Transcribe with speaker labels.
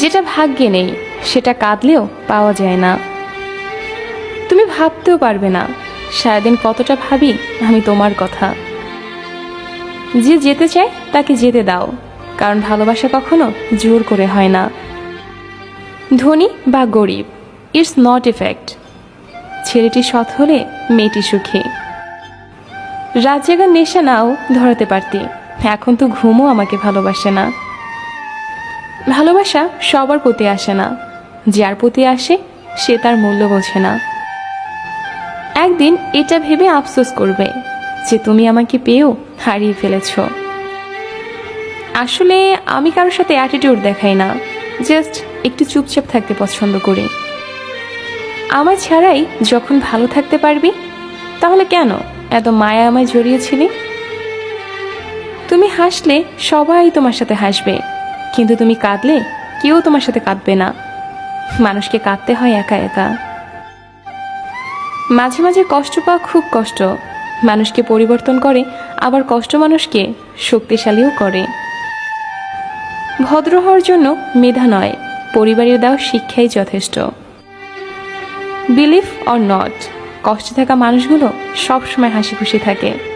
Speaker 1: যেটা ভাগ্যে নেই, সেটা কাঁদলেও পাওয়া যায় না। তুমি ভাবতেও পারবে না, সারাদিন কতটা ভাবি আমি তোমার কথা। যে যেতে চায়, তাকে যেতে দাও, কারণ ভালোবাসা কখনো জোর করে হয় না। ধনী বা গরিব, ইটস নট এফেক্ট ছেলেটি সৎ হলে মেয়েটি সুখী। রাত জায়গার নেশা নাও ধরাতে পারতি, এখন তো ঘুমও আমাকে ভালোবাসে না। ভালোবাসা সবার প্রতি আসে না। যার প্রতি আসে, সে তার মূল্য বোঝে না। একদিন এটা ভেবে আফসোস করবে যে তুমি আমাকে পেয়েও হারিয়ে ফেলেছ। আসলে আমি কারোর সাথে অ্যাটিটিউড দেখাই না জাস্ট একটু চুপচাপ থাকতে পছন্দ করি। আমার ছাড়াই যখন ভালো থাকতে পারবি, তাহলে কেন এত মায়া আমায় জড়িয়েছিলি তুমি হাসলে সবাই তোমার সাথে হাসবে। কিন্তু তুমি কাঁদলে কেউ তোমার সাথে কাঁদবে না। মানুষকে কাঁদতে হয় একা একা। মাঝে মাঝে কষ্ট পাওয়া খুব কষ্ট। মানুষকে পরিবর্তন করে, আবার কষ্ট মানুষকে শক্তিশালীও করে। ভদ্র হওয়ার জন্য মেধা নয়, পরিবারের দেওয়া শিক্ষাই যথেষ্ট। বিলিভ অর নট কষ্টে থাকা মানুষগুলো সবসময় হাসি খুশি থাকে।